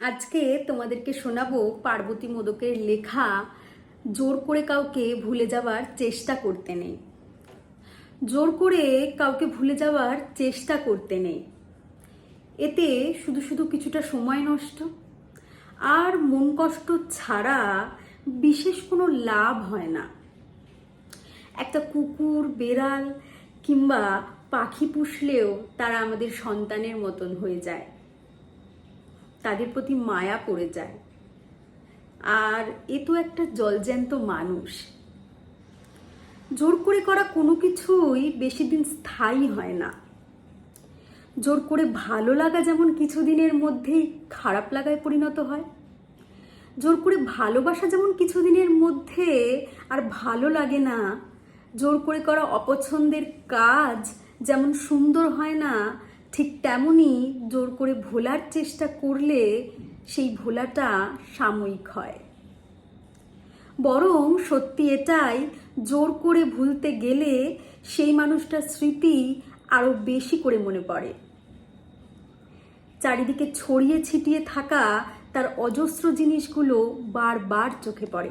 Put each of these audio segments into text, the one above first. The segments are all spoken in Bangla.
আজকে তোমাদেরকে শোনাবো পার্বতী মোদকের লেখা, জোর করে কাউকে ভুলে যাওয়ার চেষ্টা করতে নেই। জোর করে কাউকে ভুলে যাওয়ার চেষ্টা করতে নেই। এতে শুধু শুধু কিছুটা সময় নষ্ট, আর মন কষ্ট ছাড়া বিশেষ কোনো লাভ হয় না। একটা কুকুর, বেড়াল কিংবা পাখি পুষলেও তারা আমাদের সন্তানের মতন হয়ে যায়। তাদের প্রতি মায়া পড়ে যায়। আর এ তো একটা জলজ্যান্ত মানুষ। জোর করে করা কোনো কিছুই বেশি দিন স্থায়ী হয় না। জোর করে ভালো লাগা যেমন কিছুদিনের মধ্যেই খারাপ লাগায় পরিণত হয়। জোর করে ভালোবাসা যেমন কিছুদিনের মধ্যে আর ভালো লাগে না। জোর করে করা অপছন্দের কাজ যেমন সুন্দর হয় না ঠিক তেমনই জোর করে ভোলার চেষ্টা করলে সেই ভোলাটা সাময়িক হয়। বরং সত্যি এটাই, জোর করে ভুলতে গেলে সেই মানুষটার স্মৃতি আরও বেশি করে মনে পড়ে। চারিদিকে ছড়িয়ে ছিটিয়ে থাকা তার অজস্র জিনিসগুলো বারবার চোখে পড়ে।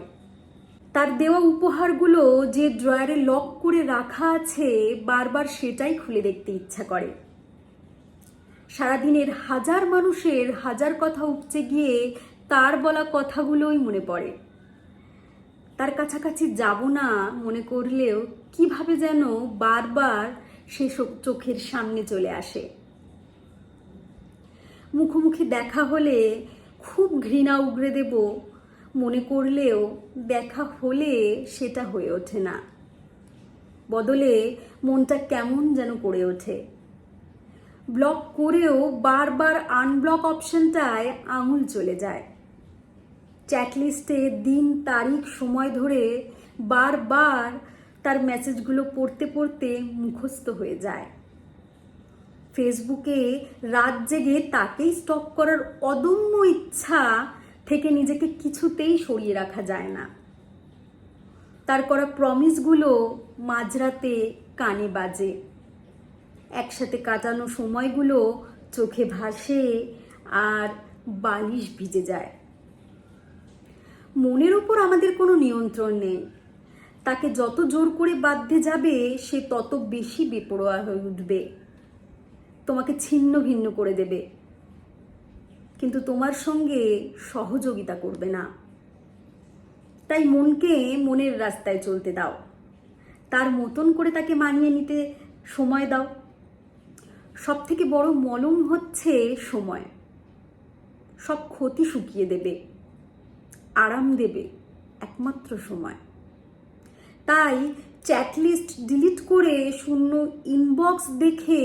তার দেওয়া উপহারগুলো যে ড্রয়ারে লক করে রাখা আছে, বারবার সেটাই খুলে দেখতে ইচ্ছা করে। সারাদিনের হাজার মানুষের হাজার কথা উপচে গিয়ে তার বলা কথাগুলোই মনে পড়ে। তার কাছাকাছি যাব না মনে করলেও কীভাবে যেন বারবার সে চোখের সামনে চলে আসে। মুখোমুখি দেখা হলে খুব ঘৃণা উগরে দেব, মনে করলেও দেখা হলে সেটা হয়ে ওঠে না। বদলে মনটা কেমন যেন করে ওঠে। ব্লক করেও বারবার আনব্লক অপশনটায় আঙুল চলে যায়। চ্যাটলিস্টে দিন, তারিখ, সময় ধরে বারবার তার মেসেজগুলো পড়তে পড়তে মুখস্থ হয়ে যায়। ফেসবুকে রাত জেগে তাকেই স্টক করার অদম্য ইচ্ছা থেকে নিজেকে কিছুতেই সরিয়ে রাখা যায় না। তার করা প্রমিসগুলো মাঝরাতে কানে বাজে। একসাথে কাটানো সময়গুলো চোখে ভাসে আর বালিশ ভিজে যায়। মনের ওপর আমাদের কোনো নিয়ন্ত্রণ নেই। তাকে যত জোর করে বাধ্যে যাবে, সে তত বেশি বেপরোয়া হয়ে উঠবে। তোমাকে ছিন্ন ভিন্ন করে দেবে। কিন্তু তোমার সঙ্গে সহযোগিতা করবে না। তাই মনকে মনের রাস্তায় চলতে দাও। তার মতন করে তাকে মানিয়ে নিতে সময় দাও। সব থেকে বড় মলম হচ্ছে সময়। সব ক্ষতি শুকিয়ে দেবে, আরাম দেবে, একমাত্র সময়। তাই চ্যাটলিস্ট ডিলিট করে শূন্য ইনবক্স দেখে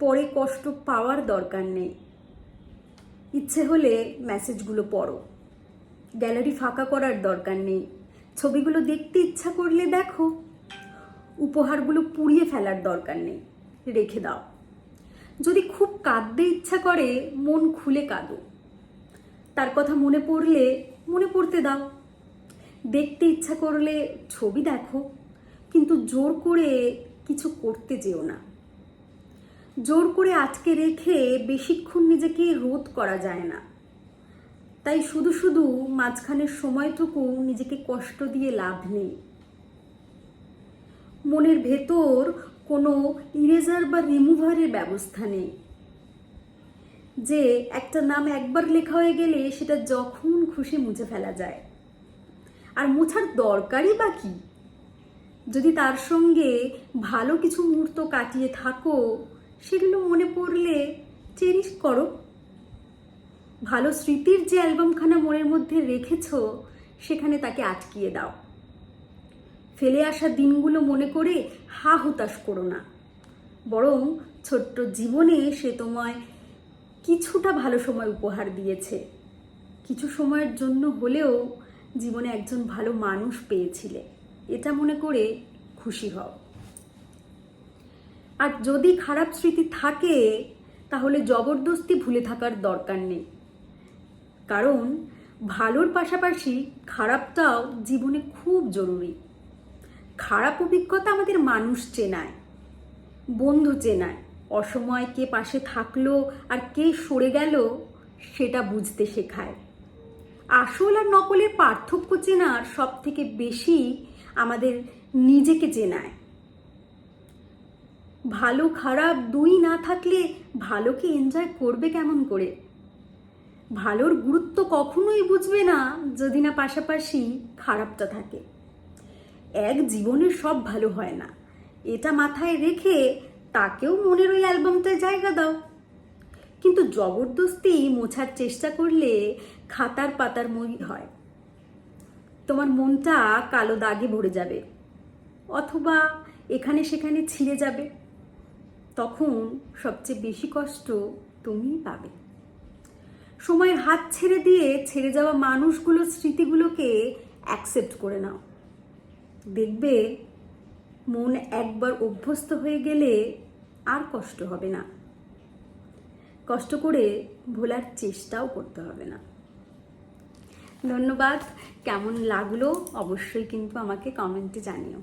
পরে কষ্ট পাওয়ার দরকার নেই। ইচ্ছে হলে মেসেজগুলো পড়ো। গ্যালারি ফাঁকা করার দরকার নেই। ছবিগুলো দেখতে ইচ্ছা করলে দেখো। উপহারগুলো পুড়িয়ে ফেলার দরকার নেই। রেখে দাও। যদি খুব কাঁদতে ইচ্ছা করে, মন খুলে কাঁদো। তার কথা মনে পড়লে মনে পড়তে দাও। দেখতে ইচ্ছা করলে ছবি দেখো, কিন্তু জোর করে কিছু করতে যেও না। জোর করে আটকে রেখে বেশিক্ষণ নিজেকে রোধ করা যায় না। তাই শুধু শুধু মাঝখানের সময়টুকু নিজেকে কষ্ট দিয়ে লাভ নেই। মনের ভেতর কোনো ইরেজার বা রিমুভারের ব্যবস্থা নেই। যে একটা নাম একবার লেখা হয়ে গেলে সেটা যখন খুশি মুছে ফেলা যায়। আর মোছার দরকারই বা কী? যদি তার সঙ্গে ভালো কিছু মুহূর্ত কাটিয়ে থাকো, সেগুলো মনে পড়লে চেরিশ করো। ভালো স্মৃতির যে অ্যালবামখানা মনের মধ্যে রেখেছ, সেখানে তাকে আটকিয়ে দাও। ফেলে আসা দিনগুলো মনে করে হা হুতাশ করো না। বরং ছোট্ট জীবনে সে তোমায় কিছুটা ভালো সময় উপহার দিয়েছে। কিছু সময়ের জন্য হলেও জীবনে একজন ভালো মানুষ পেয়েছিলে। এটা মনে করে খুশি হও। আর যদি খারাপ স্মৃতি থাকে, তাহলে জবরদস্তি ভুলে থাকার দরকার নেই। কারণ ভালোর পাশাপাশি খারাপটাও জীবনে খুব জরুরি। খারাপ অভিজ্ঞতা আমাদের মানুষ চেনায়, বন্ধু চেনায়। অসময় কে পাশে থাকল আর কে সরে গেল সেটা বুঝতে শেখায়। আসল আর নকলের পার্থক্য চেনার সব থেকে বেশি আমাদের নিজেকে চেনায়। ভালো খারাপ দুই না থাকলে ভালোকে এনজয় করবে কেমন করে? ভালোর গুরুত্ব কখনোই বুঝবে না যদি না পাশাপাশি খারাপটা থাকে। এক জীবনে সব ভালো হয় না। এটা মাথায় রেখে তাকেও মনের ওই অ্যালবামটায় জায়গা দাও। কিন্তু জবরদস্তি মোছার চেষ্টা করলে খাতার পাতার মই হয়। তোমার মনটা কালো দাগে ভরে যাবে, অথবা এখানে সেখানে ছিঁড়ে যাবে। তখন সবচেয়ে বেশি কষ্ট তুমিই পাবে। সময়ের হাত ছেড়ে দিয়ে ছেড়ে যাওয়া মানুষগুলোর স্মৃতিগুলোকে অ্যাকসেপ্ট করে নাও। দেখবে মন একবার অভ্যস্ত হয়ে গেলে আর কষ্ট হবে না। কষ্ট করে ভোলার চেষ্টাও করতে হবে না। ধন্যবাদ। কেমন লাগল অবশ্যই কিন্তু আমাকে কমেন্টে জানিও।